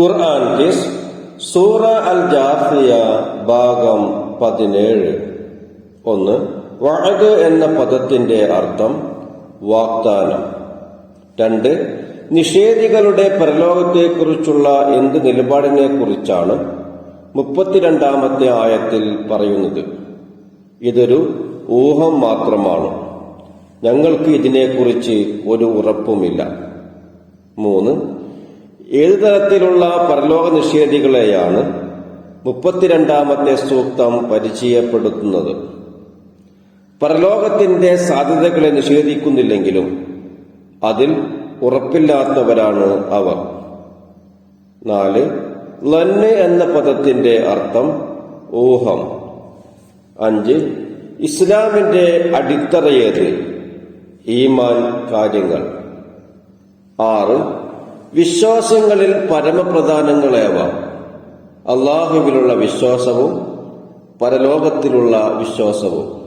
ഖുർആൻ kiss സൂറ അൽ ജാഫിയ ഭാഗം പതിനേഴ്. ഒന്ന് വഅദ് എന്ന പദത്തിന്റെ അർത്ഥം വാഗ്ദാനം. രണ്ട് നിഷേധികളുടെ പരലോകത്തെക്കുറിച്ചുള്ള എന്ത് നിലപാടിനെ കുറിച്ചാണ് മുപ്പത്തിരണ്ടാമത്തെ ആയത്തിൽ പറയുന്നത്. ഇതൊരു ഊഹം മാത്രമാണ്. ഞങ്ങൾക്ക് ഇതിനെക്കുറിച്ച് ഒരു ഉറപ്പുമില്ല. മൂന്ന് ഏതു തരത്തിലുള്ള പരലോക നിഷേധികളെയാണ് മുപ്പത്തിരണ്ടാമത്തെ സൂക്തം പരിചയപ്പെടുത്തുന്നത്? പരലോകത്തിന്റെ സാധ്യതകളെ നിഷേധിക്കുന്നില്ലെങ്കിലും അതിൽ ഉറപ്പില്ലാത്തവരാണ് അവർ. നാല് ലന്ന് എന്ന പദത്തിന്റെ അർത്ഥം ഊഹം. അഞ്ച് ഇസ്ലാമിന്റെ അടിത്തറയേത് ഈമാൻ കാര്യങ്ങൾ. ആറ് വിശ്വാസങ്ങളിൽ പരമപ്രധാനങ്ങളേവ. അള്ളാഹുവിലുള്ള വിശ്വാസവും പരലോകത്തിലുള്ള വിശ്വാസവും.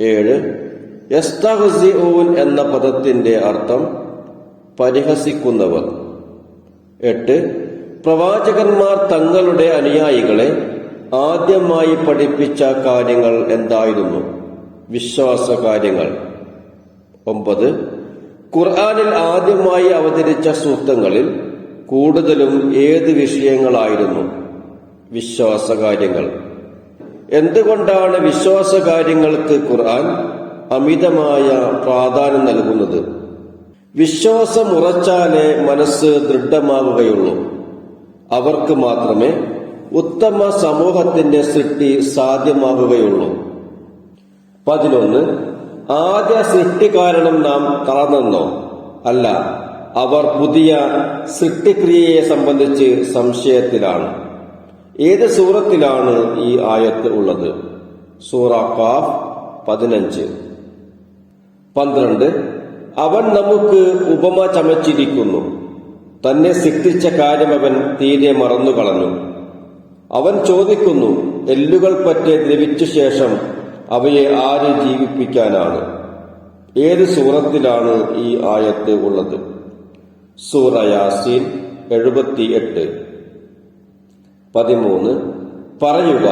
ഏഴ് യസ്തഹസിഊൻ എന്ന പദത്തിന്റെ അർത്ഥം പരിഹസിക്കുന്നവർ. എട്ട് പ്രവാചകന്മാർ തങ്ങളുടെ അനുയായികളെ ആദ്യമായി പഠിപ്പിച്ച കാര്യങ്ങൾ എന്തായിരുന്നു? വിശ്വാസ കാര്യങ്ങൾ ഒമ്പത് ഖുർആാനിൽ ആദ്യമായി അവതരിച്ച സൂക്തങ്ങളിൽ കൂടുതലും ഏത് വിഷയങ്ങളായിരുന്നു? വിശ്വാസകാര്യങ്ങൾ. എന്തുകൊണ്ടാണ് വിശ്വാസകാര്യങ്ങൾക്ക് ഖുർആൻ അമിതമായ പ്രാധാന്യം നൽകുന്നത്? വിശ്വാസം ഉറച്ചാലേ മനസ്സ് ദൃഢമാവുകയുള്ളൂ. അവർക്ക് മാത്രമേ ഉത്തമ സമൂഹത്തിന്റെ സൃഷ്ടി സാധ്യമാവുകയുള്ളൂ. പതിനൊന്ന് ആദ്യ സൃഷ്ടി കാരണം നാം തളർന്നെന്നോ അല്ല അവർ പുതിയ സൃഷ്ടിക്രിയയെ സംബന്ധിച്ച് സംശയത്തിലാണ്. ഏത് സൂറത്തിലാണ് ഈ ആയത്ത് ഉള്ളത്? സൂറ കാഫ് പതിനഞ്ച്. പന്ത്രണ്ട്. അവൻ നമുക്ക് ഉപമ ചമച്ചിരിക്കുന്നു. തന്നെ സൃഷ്ടിച്ച കാര്യം അവൻ തീരെ മറന്നു കളഞ്ഞു അവൻ ചോദിക്കുന്നു എല്ലുകൾ പറ്റെ ദ്രവിച്ച ശേഷം അവയെ ആര് ജീവിപ്പിക്കാനാണ്? ഏത് സൂറത്തിലാണ് ഈ ആയത്ത് ഉള്ളത്? സൂറ യാസീൻ എഴുപത്തി എട്ട് പതിമൂന്ന്. പറയുക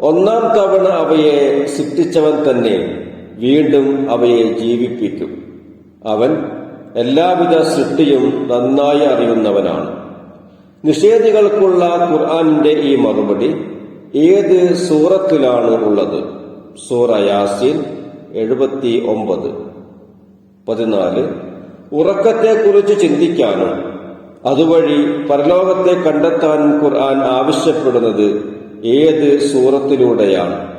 ഒന്നാം തവണ അവയെ സൃഷ്ടിച്ചവൻ തന്നെ വീണ്ടും അവയെ ജീവിപ്പിക്കും. അവൻ എല്ലാവിധ സൃഷ്ടിയും നന്നായി അറിയുന്നവനാണ്. നിഷേധികൾക്കുള്ള ഖുർആാനിന്റെ ഈ മറുപടി ഏത് സൂറത്തിലാണ് ഉള്ളത്? സൂറ യാസീൻ എഴുപത്തി ഒമ്പത് പതിനാല്. ഉറക്കത്തെക്കുറിച്ച് ചിന്തിക്കാനും അതുവഴി പരലോകത്തെ കണ്ടെത്താൻ ഖുർആൻ ആവശ്യപ്പെടുന്നത് ഏത് സൂറത്തിലൂടെയാണ്?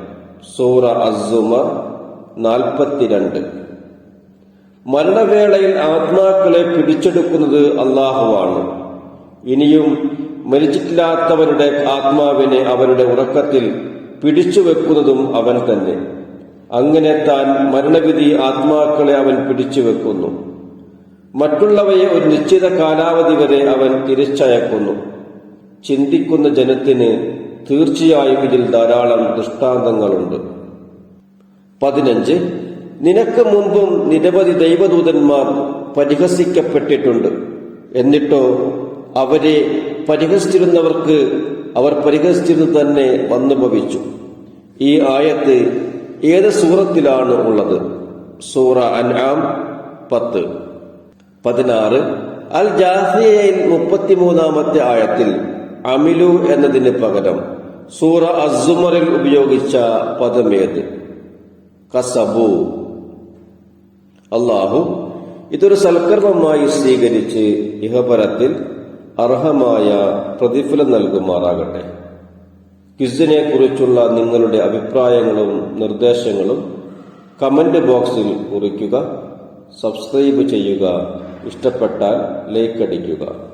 സൂറ അസുമർ നാൽപ്പത്തിരണ്ട്. മരണവേളയിൽ ആത്മാക്കളെ പിടിച്ചെടുക്കുന്നത് അള്ളാഹുവാണ്. ഇനിയും മരിച്ചിട്ടില്ലാത്തവരുടെ ആത്മാവിനെ അവരുടെ ഉറക്കത്തിൽ പിടിച്ചുവെക്കുന്നതും അവൻ തന്നെ. അങ്ങനെ താൻ മരണവിധി ആത്മാക്കളെ അവൻ പിടിച്ചു വെക്കുന്നു. മറ്റുള്ളവയെ ഒരു നിശ്ചിത കാലാവധി വരെ അവൻ തിരിച്ചയക്കുന്നു. ചിന്തിക്കുന്ന ജനത്തിന് തീർച്ചയായും ഇതിൽ ധാരാളം ദൃഷ്ടാന്തങ്ങളുണ്ട്. പതിനഞ്ച് നിനക്ക് മുമ്പും നിരവധി ദൈവദൂതന്മാർ പരിഹസിക്കപ്പെട്ടിട്ടുണ്ട്. എന്നിട്ടോ അവരെ പരിഹസിച്ചിരുന്നവർക്ക് അവർ പരിഹസിച്ചിരുന്ന് തന്നെ വന്നു ഭവിച്ചു ഈ ആയത്ത് ഏത് സൂറത്തിലാണ് ഉള്ളത്? സൂറ അൻആം പത്ത്. പതിനാറ്. അൽ ജാസിയയിൽ മുപ്പത്തിമൂന്നാമത്തെ ആയത്തിൽ അമിലു എന്നതിന് പകരം സൂറ അസുമറിൽ ഉപയോഗിച്ച പദമേത് കസബു. അള്ളാഹു ഇതൊരു സൽക്കർമ്മമായി സ്വീകരിച്ച് ഇഹപരത്തിൽ അർഹമായ പ്രതിഫലം നൽകുമാറാകട്ടെ. ക്വിസിനെ കുറിച്ചുള്ള നിങ്ങളുടെ അഭിപ്രായങ്ങളും നിർദ്ദേശങ്ങളും കമന്റ് ബോക്സിൽ കുറിക്കുക സബ്സ്ക്രൈബ് ചെയ്യുക ഇഷ്ടപ്പെട്ടാൽ ലൈക്ക് അടിക്കുക.